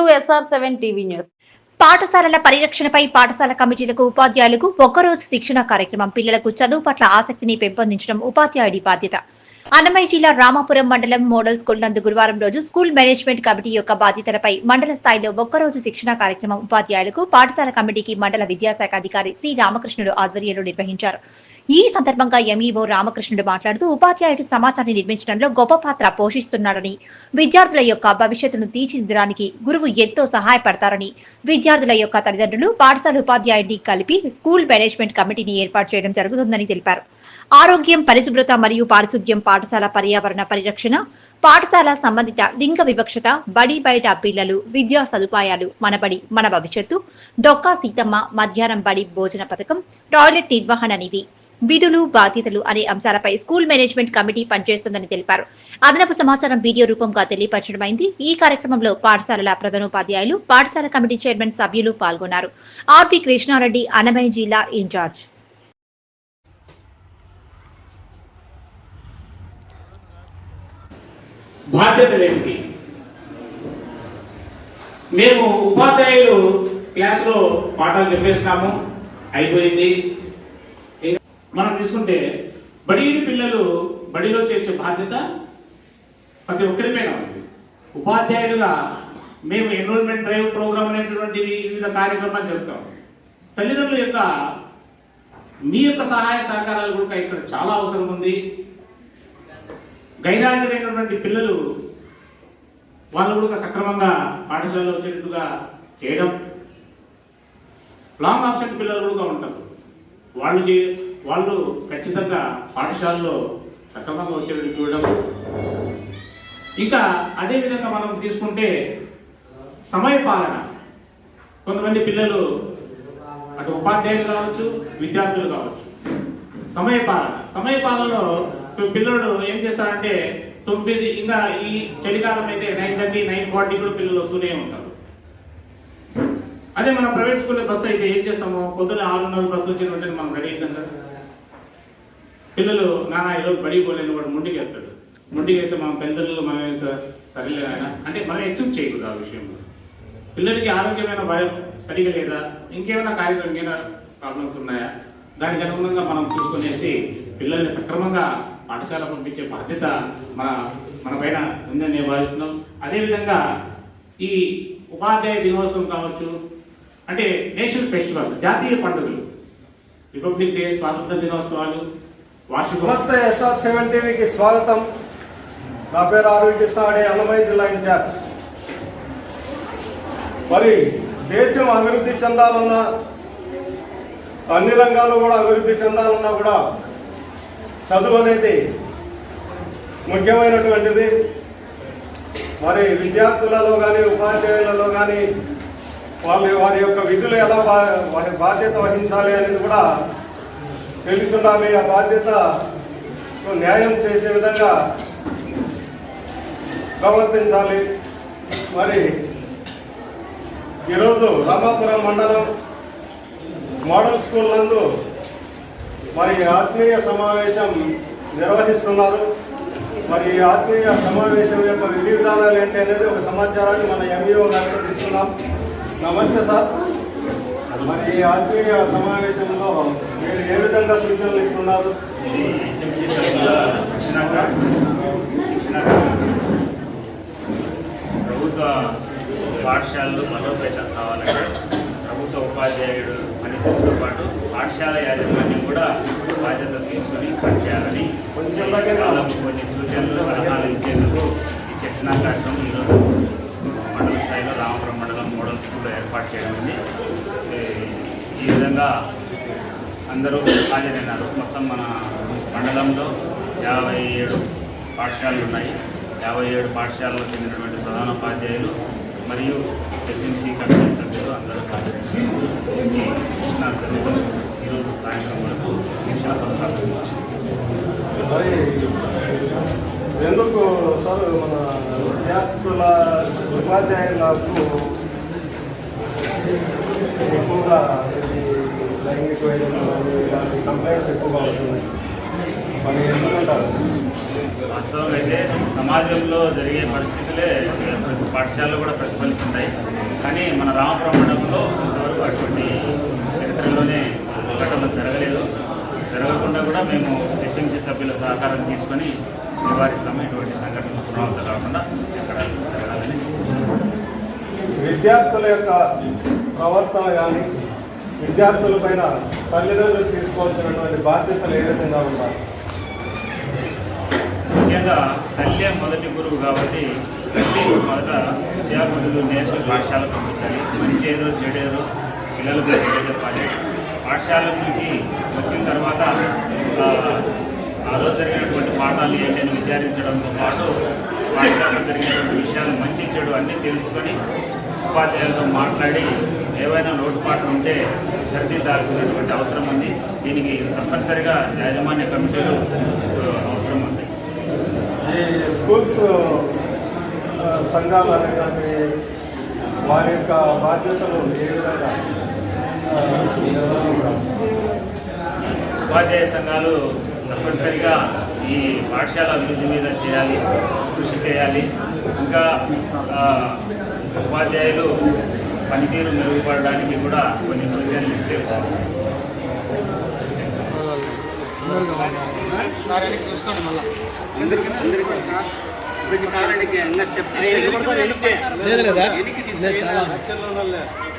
To SR seven TV news. పాఠశాలల పరిరక్షణపై పాఠశాల కమిటీలకు ఉపాధ్యాయులకు ఒక్కరోజు శిక్షణ కార్యక్రమం పిల్లలకు చదువు పట్ల ఆసక్తిని పెంపొందించడం ఉపాధ్యాయుడి బాధ్యత. అన్నమయ్య జిల్లా రామాపురం మండలం మోడల్ స్కూల్ నందు గురువారం రోజు స్కూల్ మేనేజ్మెంట్ కమిటీ యొక్క బాధ్యతలపై మండల స్థాయిలో ఒక్కరోజు శిక్షణ కార్యక్రమం ఉపాధ్యాయులకు పాఠశాల కమిటీకి మండల విద్యాశాఖ అధికారి సి రామకృష్ణుడు ఆధ్వర్యంలో నిర్వహించారు. ఈ సందర్భంగా ఎంఈఓ రామకృష్ణుడు మాట్లాడుతూ ఉపాధ్యాయుడు సమాజాన్ని నిర్మించడంలో గొప్ప పాత్ర పోషిస్తున్నాడని విద్యార్థుల యొక్క భవిష్యత్తును తీర్చిదిద్దడానికి గురువు ఎంతో సహాయపడతారని విద్యార్థుల యొక్క తల్లిదండ్రులు పాఠశాల ఉపాధ్యాయుడిని కలిపి స్కూల్ మేనేజ్మెంట్ కమిటీని ఏర్పాటు చేయడం జరుగుతుందని తెలిపారు. ఆరోగ్యం పరిశుభ్రత మరియు పారిశుద్ధ్యం పాఠశాల పర్యావరణ పరిరక్షణ పాఠశాల సంబంధిత లింగ వివక్షత బడి బయట పిల్లలు విద్యా సదుపాయాలు మన బడి మన భవిష్యత్తు. డొక్కా సీతమ్మ మధ్యాహ్నం బడి భోజన పథకం టాయిలెట్ నిర్వహణ నిధి విధులు బాధ్యతలు అనే అంశాలపై స్కూల్ మేనేజ్మెంట్ కమిటీ పనిచేస్తుందని తెలిపారు. అదనపు సమాచారం వీడియో రూపంగా తెలియపరచడమైంది. ఈ కార్యక్రమంలో పాఠశాలల ప్రధానోపాధ్యాయులు పాఠశాల కమిటీ చైర్మన్ సభ్యులు పాల్గొన్నారు. ఆర్వి కృష్ణారెడ్డి అన్నమయ్య జిల్లా ఇన్ఛార్జ్. బాధ్యతలు ఏమిటి మేము ఉపాధ్యాయులు క్లాస్లో పాఠాలు చెప్పేస్తాము. అయిపోయింది. మనం తీసుకుంటే బడిని పిల్లలు బడిలో చేర్చే బాధ్యత ప్రతి ఒక్కరిపైన ఉంది. ఉపాధ్యాయులుగా మేము ఎన్రోల్మెంట్ డ్రైవ్ ప్రోగ్రామ్ అనేటువంటి వివిధ కార్యక్రమాలు చెప్తాం తల్లిదండ్రుల యొక్క మీ యొక్క సహాయ సహకారాలు కూడా ఇక్కడ చాలా అవసరం ఉంది. గైరాజరైనటువంటి పిల్లలు వాళ్ళు కూడా సక్రమంగా పాఠశాలలో వచ్చేటట్టుగా చేయడం. లాంగ్ ఆప్షన్ పిల్లలు కూడా ఉంటారు. వాళ్ళు చే వాళ్ళు ఖచ్చితంగా పాఠశాలలో సక్రమంగా వచ్చేటట్టు చూడడం. ఇంకా అదేవిధంగా మనం తీసుకుంటే సమయ పాలన. కొంతమంది పిల్లలు అటు ఉపాధ్యాయులు కావచ్చు విద్యార్థులు కావచ్చు. సమయ పాలన. సమయ పిల్లలు ఏం చేస్తారంటే తొమ్మిది ఇంకా ఈ చలికాలం అయితే నైన్ థర్టీ నైన్ ఫార్టీ కూడా పిల్లలు వస్తూనే ఉంటారు. అదే మన ప్రైవేట్ స్కూల్లో బస్సు అయితే ఏం చేస్తాము? పొద్దున ఆరున్నర బస్సు వచ్చిన వెంటనే మనం రెడీ అవుతాం కదా పిల్లలు నానా ఈరోజు బడికి పోలేని వాడు ముండికేస్తాడు ముండికేస్తే మన పెద్దలు మనం తల్లిదండ్రులు మనం సరేలే ఆయన అంటే మనం ఎక్సెప్ట్ చేయకూడదు ఆ విషయంలో. పిల్లలకి ఆరోగ్యమైన భయం సరిగా లేదా? ఇంకేమైనా కార్యక్రమం ఏమైనా ప్రాబ్లమ్స్ ఉన్నాయా? దానికి అనుగుణంగా మనం చూసుకునేసి పిల్లల్ని సక్రమంగా పాఠశాల పంపించే బాధ్యత మన మన పైన ఉందని నేను భావిస్తున్నాం. అదేవిధంగా ఈ ఉపాధ్యాయ దినోత్సవం కావచ్చు అంటే నేషనల్ ఫెస్టివల్ జాతీయ పండుగలు. రిపబ్లిక్ డే స్వాతంత్ర దినోత్సవాలు వార్షిక నమస్తే ఎస్ఆర్ సెవెన్ టీవీకి స్వాగతం. నా పేరు ఆరోగ్య కృష్ణాడే అన్నమయ్య జిల్లా ఇన్ఛార్జ్. మరి దేశం అభివృద్ధి చెందాలన్నా అన్ని రంగాల్లో కూడా అభివృద్ధి చెందాలన్నా కూడా చదువు అనేది ముఖ్యమైనటువంటిది. మరి విద్యార్థులలో కానీ ఉపాధ్యాయులలో కానీ వాళ్ళ వారి యొక్క విధులు ఎలా బా వారి బాధ్యత వహించాలి అనేది కూడా తెలిసి ఉండాలి ఆ బాధ్యత న్యాయం చేసే విధంగా ప్రవర్తించాలి. మరి ఈరోజు రామాపురం మండలం మోడల్ స్కూల్ నందు మరి ఆత్మీయ సమావేశం నిర్వహిస్తున్నారు. మరి ఈ ఆత్మీయ సమావేశం యొక్క విధి విధానాలు ఏంటి అనేది ఒక సమాచారాన్ని మన ఎంఈఓ గారితో తీసుకున్నాం నమస్తే సార్. మరి ఈ ఆత్మీయ సమావేశంలో మీరు ఏ విధంగా సూచనలు ఇస్తున్నారు? ప్రభుత్వ పాఠశాలలు బలోపేతం కావాలంటే ప్రభుత్వ ఉపాధ్యాయుడు పనితీరుతో పాటు పాఠశాల యాజమాన్యం కూడా బాధ్యత తీసుకొని పనిచేయాలని కొంచెం వాళ్ళకు కొన్ని సూచనలు సలహాలు ఇచ్చేందుకు ఈ శిక్షణా కార్యక్రమం ఈరోజు మండల స్థాయిలో రామపురం మండలం మోడల్ స్కూల్లో ఏర్పాటు చేయడం ఉంది. ఈ- ఈ విధంగా అందరూ హాజరైనారు మొత్తం మన మండలంలో యాభై ఏడు పాఠశాలలు ఉన్నాయి. యాభై ఏడు పాఠశాలలో చెందినటువంటి ప్రధానోపాధ్యాయులు మరియు ఎస్ఎంసీ కమిటీ సభ్యులు అందరూ హాజరైనారు నా తల్లిలో ఈరోజు సాయంత్రం వరకు శిక్షణ కొనసాగుతుంది ఎందుకు సార్ మన విద్యార్థుల ఉపాధ్యాయులకు ఎక్కువగా లైంగిక వైద్యం కంప్లైంట్స్ ఎక్కువగా అవుతున్నాయి. మరి అయితే సమాజంలో జరిగే పరిస్థితులే ప్రతి పాఠశాలలో కూడా ప్రతిఫలిస్తుంటాయి. కానీ మన రామపురం మండలంలో ఇంతవరకు అటువంటి చరిత్రలోనే ఘటనలు జరగలేదు. జరగకుండా కూడా మేము ఎస్ఎంసీ సభ్యుల సహకారం తీసుకొని నివారిస్తాము ఇటువంటి సంఘటనలు పునరావృతం కాకుండా ఎక్కడ జరగాలని. విద్యార్థుల యొక్క ప్రవర్తన కానీ విద్యార్థుల పైన తల్లిదండ్రులు తీసుకోవాల్సినటువంటి బాధ్యతలు ఏ విధంగా ఉన్నాయి? ముఖ్యంగా తల్లే మొదటి గురువు కాబట్టి తల్లి మొదట విద్యార్థులు నేర్పి పాఠశాల పంపించాలి. మంచి ఏదో చెడేదో పిల్లలకు చెప్పాలి. పాఠశాల నుంచి వచ్చిన తర్వాత ఆ, ఆ రోజు జరిగినటువంటి పాఠాలు ఏంటని విచారించడంతో పాటు పాఠశాలలో జరిగినటువంటి విషయాలు మంచి చెడు అన్నీ తెలుసుకొని ఉపాధ్యాయులతో మాట్లాడి ఏవైనా లోటుపాట్లు ఉంటే సరిదిద్దాల్సినటువంటి అవసరం ఉంది దీనికి తప్పనిసరిగా యాజమాన్య కమిటీలు అవసరం ఉంది ఈ స్కూల్స్ సంఘాలు అనేటువంటి వారి యొక్క బాధ్యతలు ఏ విధంగా? ఉపాధ్యాయ సంఘాలు తప్పనిసరిగా ఈ పాఠశాల అభివృద్ధి మీద చేయాలి కృషి చేయాలి ఇంకా ఉపాధ్యాయులు పనితీరు మెరుగుపడడానికి కూడా కొన్ని సూచనలు ఇస్తే లేదు చాలా